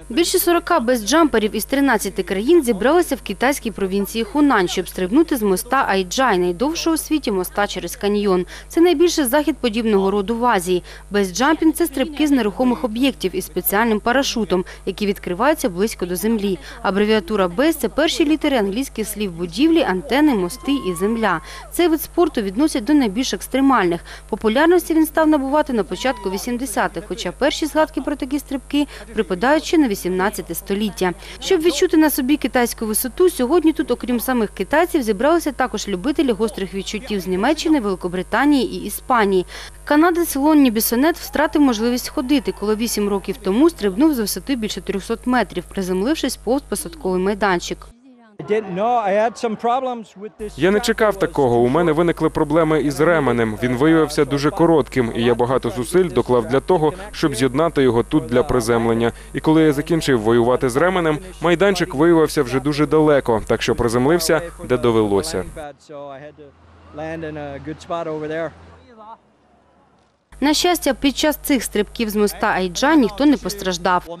Більше 40 безджамперів із 13 країн зібралися в китайській провінції Хунань, щоб стрибнути з моста Айджай, найдовшого у світі моста через каньйон. Це найбільший захід подібного роду в Азії. Безджампінг – це стрибки з нерухомих об'єктів із спеціальним парашутом, які відкриваються близько до землі. Абревіатура без це перші літери англійських слів будівлі, антени, мости і земля. Цей вид спорту відносять до найбільш екстремальних. Популярності він став набувати на початку 80-х, хоча перші згадки про такі стрибки припадають припадаючи на 18 століття. Щоб відчути на собі китайську висоту, сьогодні тут, окрім самих китайців, зібралися також любителі гострих відчуттів з Німеччини, Великобританії і Іспанії. Канадець Лонні Бісонет втратив можливість ходити, коли 8 років тому стрибнув з висоти більше 300 метрів, приземлившись повз посадковий майданчик. Я не чекав такого. У мене виникли проблеми із ременем. Він виявився дуже коротким, і я багато зусиль доклав для того, щоб з'єднати його тут для приземлення. І коли я закінчив воювати з ременем, майданчик виявився вже дуже далеко, так що приземлився, де довелося. На щастя, під час цих стрибків з моста Айджа ніхто не постраждав.